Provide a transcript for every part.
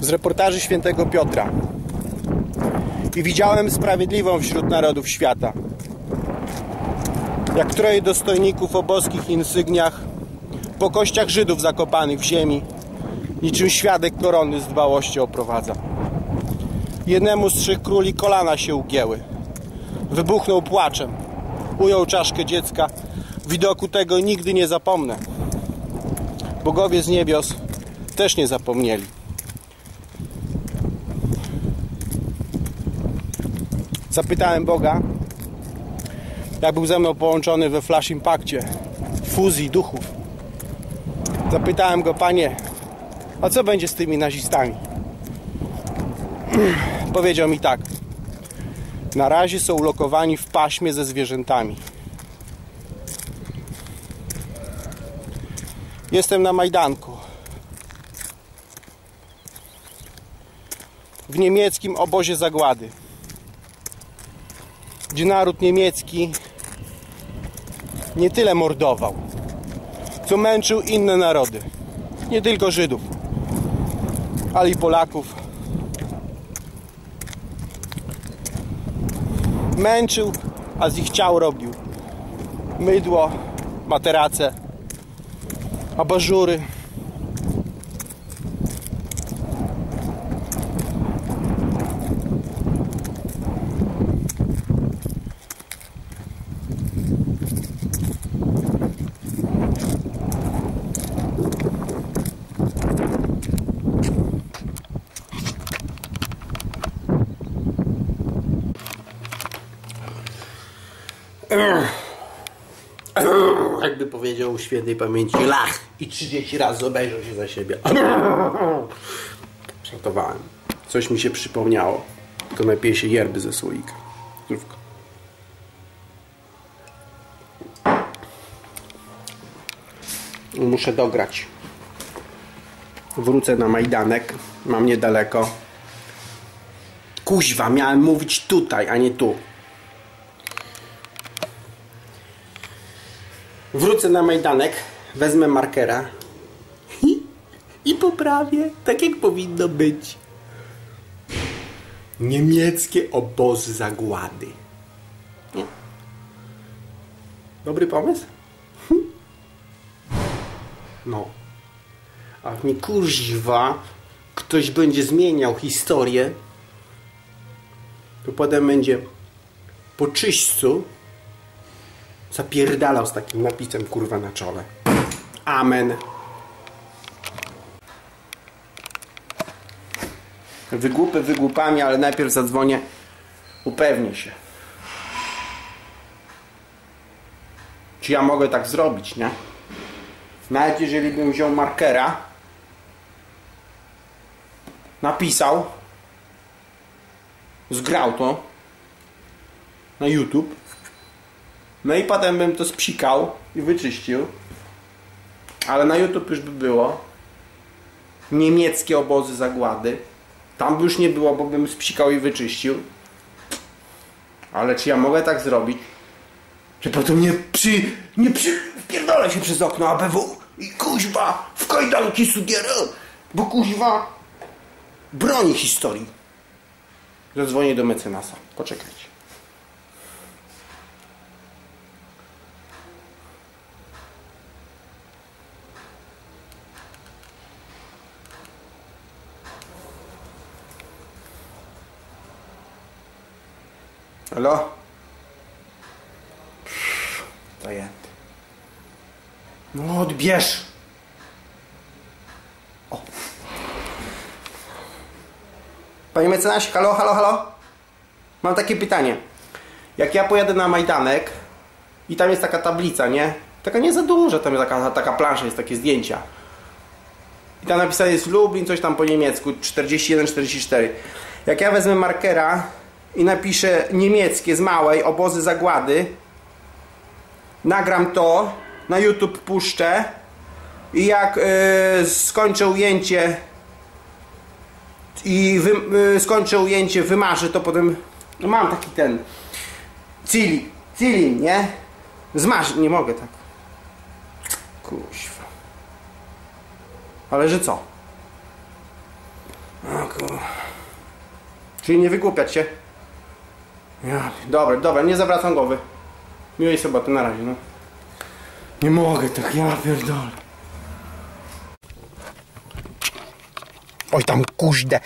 z reportaży świętego Piotra. I widziałem sprawiedliwą wśród narodów świata. Jak troje dostojników o boskich insygniach po kościach Żydów zakopanych w ziemi, niczym świadek korony z dbałością oprowadza. Jednemu z trzech króli kolana się ugięły. Wybuchnął płaczem. Ujął czaszkę dziecka. Widoku tego nigdy nie zapomnę. Bogowie z niebios też nie zapomnieli. Zapytałem Boga, jak był ze mną połączony we Flash Impactie, fuzji duchów. Zapytałem go, panie, a co będzie z tymi nazistami? Powiedział mi tak. Na razie są ulokowani w paśmie ze zwierzętami. Jestem na Majdanku. W niemieckim obozie zagłady. Gdzie naród niemiecki nie tyle mordował, co męczył inne narody. Nie tylko Żydów, ale i Polaków. Męczył, a z ich ciał robił mydło, materace, abażury. Jakby powiedział świętej pamięci lach i 30 razy obejrzał się za siebie. Żartowałem. Coś mi się przypomniało. Tylko napiję się yerby ze słoika. Muszę dograć. Wrócę na Majdanek. Mam niedaleko. Kuźwa, miałem mówić tutaj, a nie tu. Wrócę na Majdanek, wezmę markera i, poprawię tak jak powinno być. Niemieckie obozy zagłady. Nie? Dobry pomysł? Hm? No. A mi kurziwa ktoś będzie zmieniał historię, to potem będzie po czyśćcu zapierdalał z takim napisem kurwa na czole. Amen. Wygłupy wygłupami, ale najpierw zadzwonię. Upewnię się. Czy ja mogę tak zrobić, nie? Nawet jeżeli bym wziął markera, napisał, zgrał to na YouTube, no i potem bym to spsikał i wyczyścił. Ale na YouTube już by było. Niemieckie obozy zagłady. Tam by już nie było, bo bym spsikał i wyczyścił. Ale czy ja mogę tak zrobić? Że potem nie przy... nie przy... wpierdolę się przez okno ABW i kuźwa w kajdanki sugierę, bo kuźwa broni historii. Zadzwonię do mecenasa. Poczekajcie. Halo? Zajęty. No odbierz. O. Panie mecenasie, halo, halo, halo? Mam takie pytanie. Jak ja pojadę na Majdanek i tam jest taka tablica, nie? Taka nie za duża, tam jest taka, taka plansza, jest takie zdjęcia. I tam napisane jest Lublin, coś tam po niemiecku, 41-44. Jak ja wezmę markera i napiszę niemieckie z małej, obozy zagłady, nagram to, na YouTube puszczę i jak yy, skończę ujęcie i wy, yy, skończę ujęcie, wymarzę to potem, no mam taki ten cili, cilin, nie? Zmarzę, nie mogę tak. Kuźwa. Ale że co? kur... Czyli nie wygłupiać się. Ja, dobra, dobra, nie zawracam głowy. Miłej soboty, na razie, no. Nie mogę tak, ja pierdolę. Oj tam kuźdę.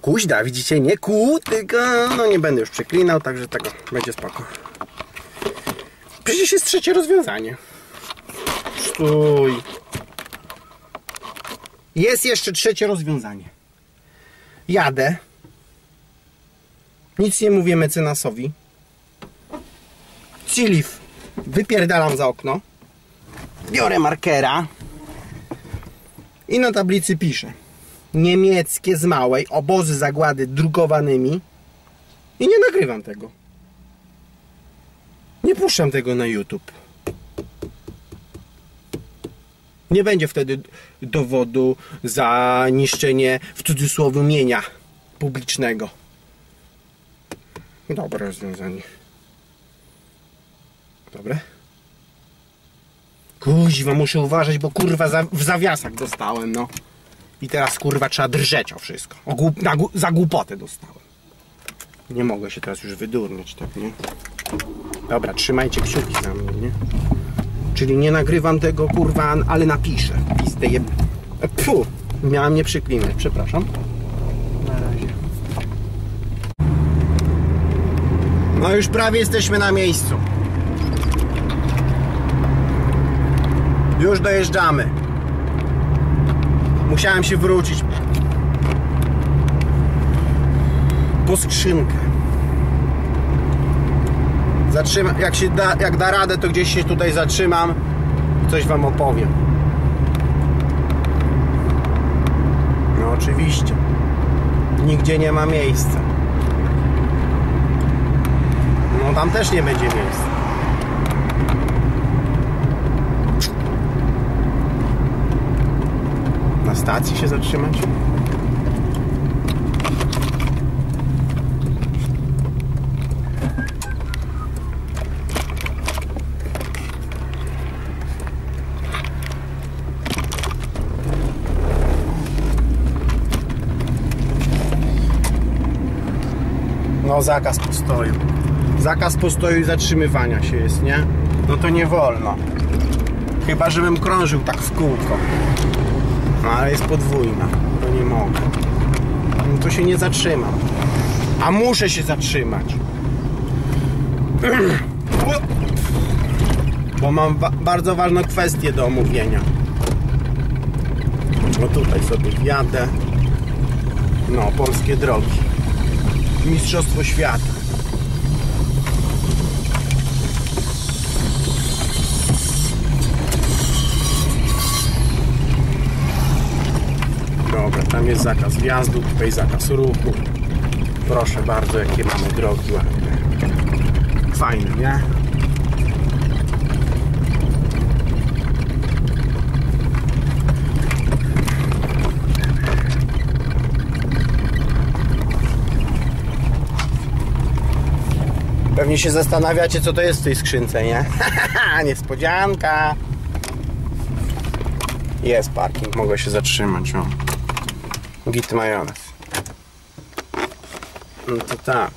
Kuźda, widzicie, nie ku, tylko no nie będę już przeklinał, także tego będzie spoko. Przecież jest trzecie rozwiązanie. Stój. Jest jeszcze trzecie rozwiązanie. Jadę. Nic nie mówię mecenasowi. Cilif. Wypierdalam za okno. Biorę markera. I na tablicy piszę. Niemieckie z małej, obozy zagłady drukowanymi. I nie nagrywam tego. Nie puszczam tego na YouTube. Nie będzie wtedy dowodu za niszczenie w cudzysłowie mienia publicznego. Dobre rozwiązanie. Dobre? Kuźwa, muszę uważać, bo kurwa za, w zawiasach dostałem, no. I teraz kurwa trzeba drżeć o wszystko. O głup, na, za głupotę dostałem. Nie mogę się teraz już wydurniać, tak, nie? Dobra, trzymajcie kciuki za mnie, nie? Czyli nie nagrywam tego, kurwa, ale napiszę. Pistę jeb... Pfu, miałem nie przyklinać, przepraszam. Na razie. No już prawie jesteśmy na miejscu. Już dojeżdżamy. Musiałem się wrócić. Po skrzynkę. Jak, się da, jak da radę, to gdzieś się tutaj zatrzymam i coś Wam opowiem. No oczywiście. Nigdzie nie ma miejsca. No tam też nie będzie miejsca. Na stacji się zatrzymać? No zakaz postoju. Zakaz postoju i zatrzymywania się jest, nie? No to nie wolno. Chyba, żebym krążył tak w kółko. No ale jest podwójna. To nie mogę. No to się nie zatrzymam. A muszę się zatrzymać. Bo mam ba- bardzo ważną kwestię do omówienia. No tutaj sobie wjadę. No, polskie drogi. Mistrzostwo świata. Dobra, tam jest zakaz wjazdu, tutaj zakaz ruchu. Proszę bardzo, jakie mamy drogi ładne. Fajne, nie? Pewnie się zastanawiacie, co to jest w tej skrzynce, nie? Niespodzianka. Jest parking, mogę się zatrzymać. O. Git majonez. No to tak.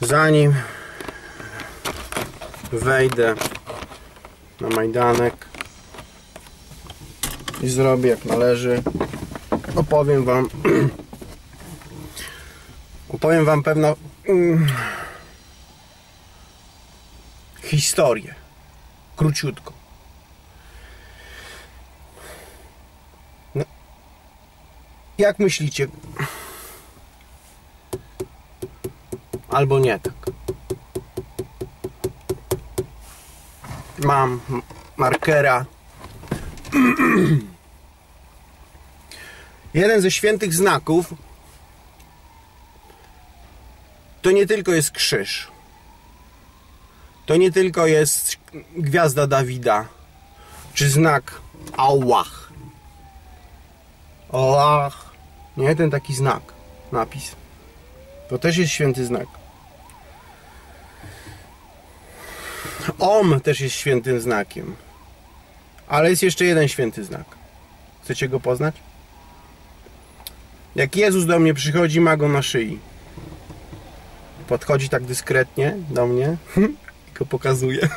Zanim wejdę na Majdanek i zrobię jak należy, opowiem wam opowiem wam pewną mm, historię. Króciutko. Jak myślicie? Albo nie tak. Mam markera. Jeden ze świętych znaków to nie tylko jest krzyż. To nie tylko jest gwiazda Dawida, czy znak Allah. Allah. Nie, ten taki znak, napis. To też jest święty znak. Om też jest świętym znakiem. Ale jest jeszcze jeden święty znak. Chcecie go poznać? Jak Jezus do mnie przychodzi, ma go na szyi. Podchodzi tak dyskretnie do mnie i go pokazuje.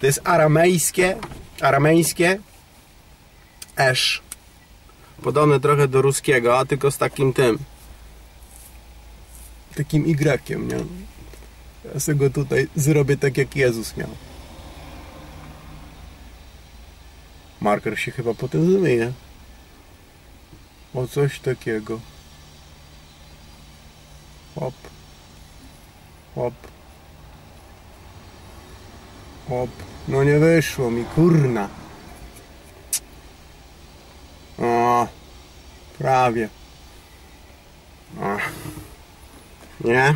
To jest aramejskie, arameńskie esz. Podobne trochę do ruskiego, a tylko z takim tym. Takim Y, nie? Ja sobie go tutaj zrobię tak jak Jezus miał. Marker się chyba potem zmyje. O coś takiego. Hop. Hop. Hop. No nie wyszło mi, kurna. Prawie. O. Nie?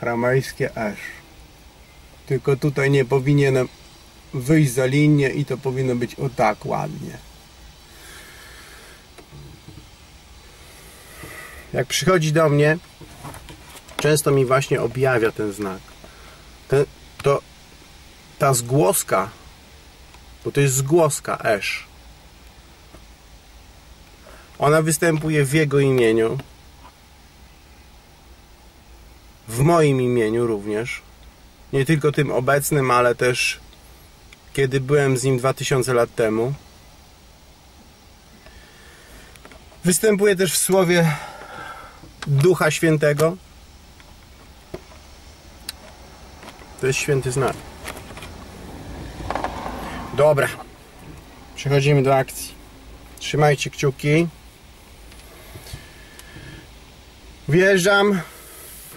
Ramejskie esz. Tylko tutaj nie powinienem wyjść za linię i to powinno być o tak ładnie. Jak przychodzi do mnie, często mi właśnie objawia ten znak. Ten, to ta zgłoska, bo to jest zgłoska esz. Ona występuje w jego imieniu. W moim imieniu również. Nie tylko tym obecnym, ale też kiedy byłem z nim 2000 lat temu. Występuje też w słowie Ducha Świętego. To jest święty znak. Dobra. Przechodzimy do akcji. Trzymajcie kciuki. Wjeżdżam.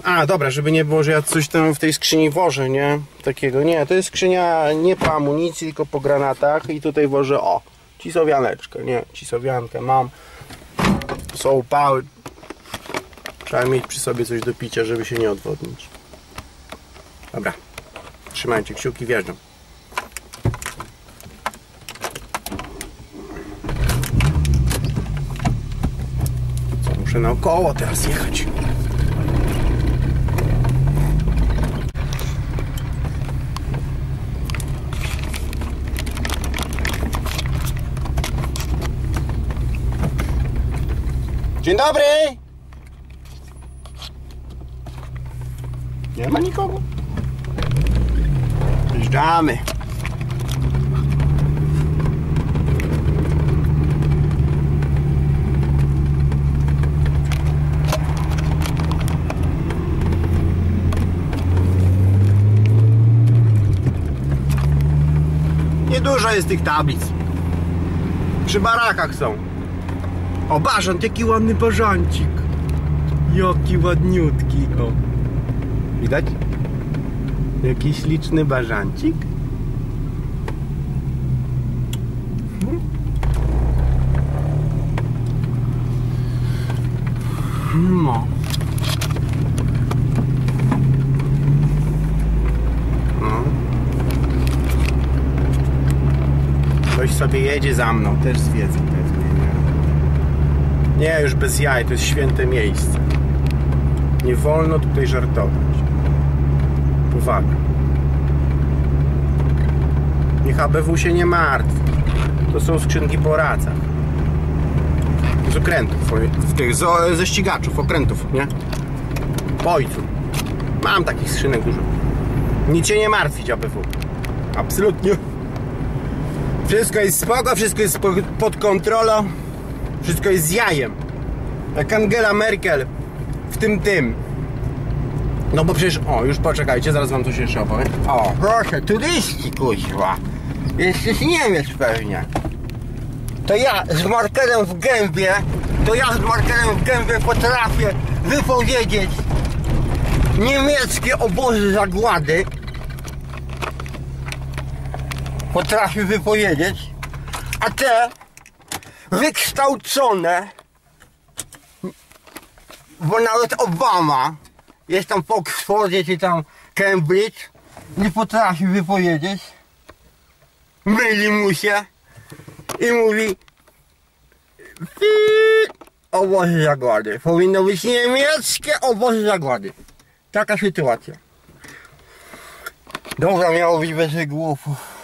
A, dobra, żeby nie było, że ja coś tam w tej skrzyni wożę, nie? Takiego, nie. To jest skrzynia nie po amunicji, tylko po granatach i tutaj wożę, o, cisowianeczkę, nie? Cisowiankę mam. Są upały. Trzeba mieć przy sobie coś do picia, żeby się nie odwodnić. Dobra. Trzymajcie kciuki, wjeżdżam. Co, muszę naokoło teraz jechać. Dzień dobry! Nie ma nikogo. Wjeżdżamy. Niedużo jest tych tablic. Przy barakach są. O, bażant, jaki ładny bażancik. Jaki ładniutki, o. Widać? Jakiś liczny bażancik. No. No. Sobie jedzie za mną, też zwiedzę pewnie, nie? Nie, już bez jaj, to jest święte miejsce. Nie wolno tutaj żartować. Uwaga. Niech ABW się nie martwi. To są skrzynki po racach. Z okrętów, w tych, z, ze ścigaczów, okrętów, nie? Po ojcu. Mam takich skrzynek dużo. Nic się nie martwić, ABW. Absolutnie. Wszystko jest spoko, wszystko jest pod kontrolą. Wszystko jest z jajem. Jak Angela Merkel w tym tym. No bo przecież, o, już poczekajcie, zaraz wam coś jeszcze opowiem. O, proszę, turyści, kuźwa. Jesteś Niemiec pewnie. To ja z markerem w gębie, to ja z markerem w gębie potrafię wypowiedzieć niemieckie obozy zagłady. Potrafię wypowiedzieć, a te wykształcone, bo nawet Obama jest tam w Oxfordzie czy tam Cambridge, nie potrafi wypowiedzieć, myli mu się i mówi obozy zagłady. Powinno być niemieckie obozy zagłady. Taka sytuacja. Dobra, miało być bez wygłupów.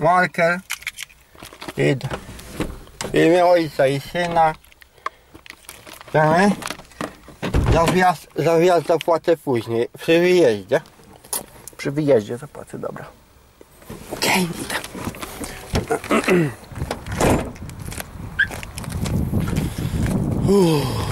Marker. Idę. W ojca i syna. Chcemy? Za wjazd, za wjazd zapłacę później. Przy wyjeździe. Przy wyjeździe zapłacę, dobra. Okej, idę.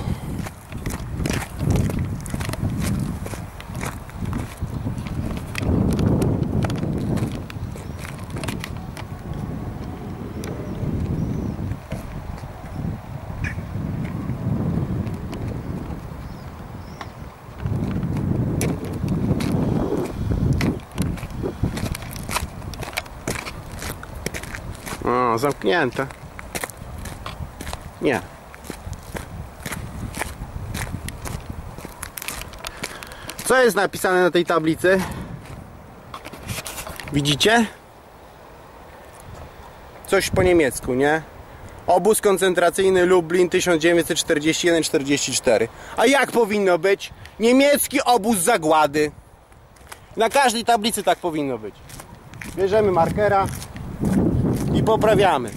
Zamknięte. Nie. Co jest napisane na tej tablicy? Widzicie? Coś po niemiecku, nie? Obóz koncentracyjny Lublin 1941-44. A jak powinno być? Niemiecki obóz zagłady. Na każdej tablicy tak powinno być. Bierzemy markera poprawiamy.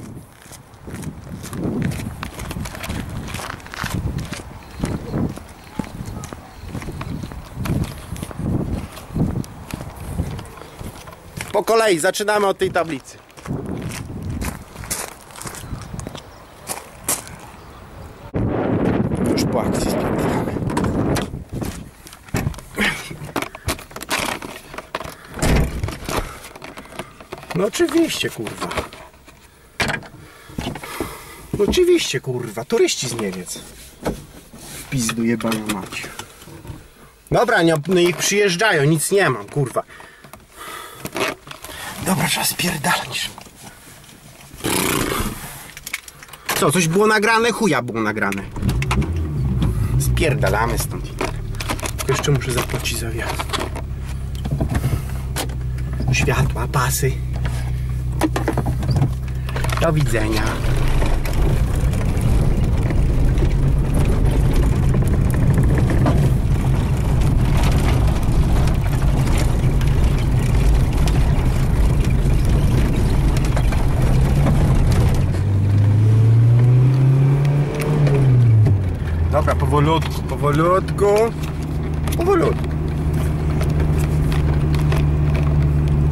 Po kolei zaczynamy od tej tablicy. Już po akcji sprawdzamy. No oczywiście, kurwa. No oczywiście, kurwa. Turyści z Niemiec. W pizdu jebana mać. Dobra, nie, no ich przyjeżdżają, nic nie mam, kurwa. Dobra, trzeba spierdalać. Co, coś było nagrane? Chuja było nagrane. Spierdalamy stąd. Tylko jeszcze muszę zapłacić za wjazd. Światła, pasy. Do widzenia. Dobra, powolutku, powolutku, powolutku.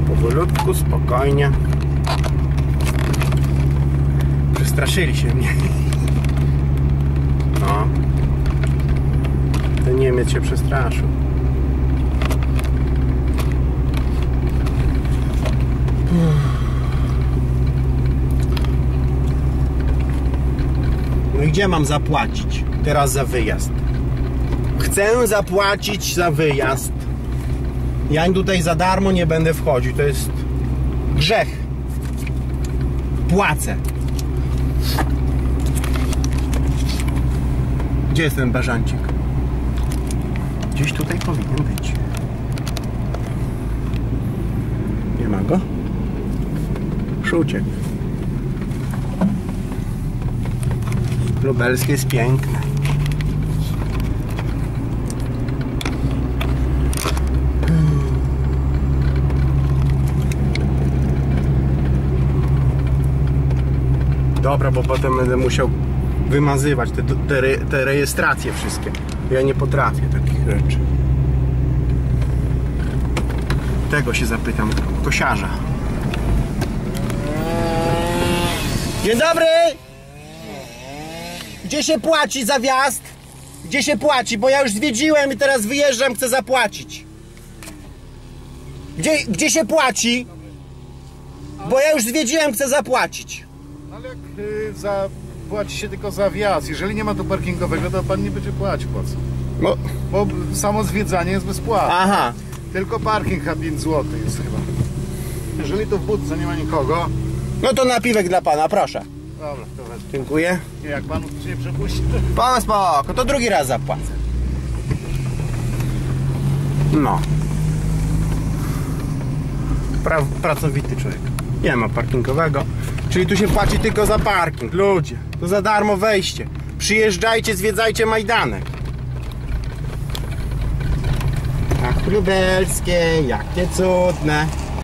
Powolutku, spokojnie. Przestraszyli się mnie. No. Ten Niemiec się przestraszył. Gdzie mam zapłacić teraz za wyjazd? Chcę zapłacić za wyjazd. Ja tutaj za darmo nie będę wchodził. To jest grzech. Płacę. Gdzie jest ten bażancik? Gdzieś tutaj powinien być. Nie ma go? Już. Lubelskie jest piękne. Dobra, bo potem będę musiał wymazywać te, te, te rejestracje wszystkie. Ja nie potrafię takich rzeczy. Tego się zapytam, kosiarza. Dzień dobry! Gdzie się płaci za wjazd? Gdzie się płaci? Bo ja już zwiedziłem i teraz wyjeżdżam, chcę zapłacić. Gdzie, gdzie się płaci? Bo ja już zwiedziłem, chcę zapłacić. Ale jak y, za, płaci się tylko za wjazd, jeżeli nie ma tu parkingowego, to pan nie będzie płacił po co? No, Bo samo zwiedzanie jest bezpłatne. aha. Tylko parking a 5 zł jest chyba. Jeżeli tu w budce nie ma nikogo, No to napiwek dla pana, proszę. Dobra, to wezmę. Dziękuję. Nie, Jak pan nie przepuści, to... Pan spoko, to drugi raz zapłacę. No. Pra, pracowity człowiek. Nie ma parkingowego. Czyli tu się płaci tylko za parking. Ludzie, to za darmo wejście. Przyjeżdżajcie, zwiedzajcie Majdanek. Ach, lubelskie, jakie cudne.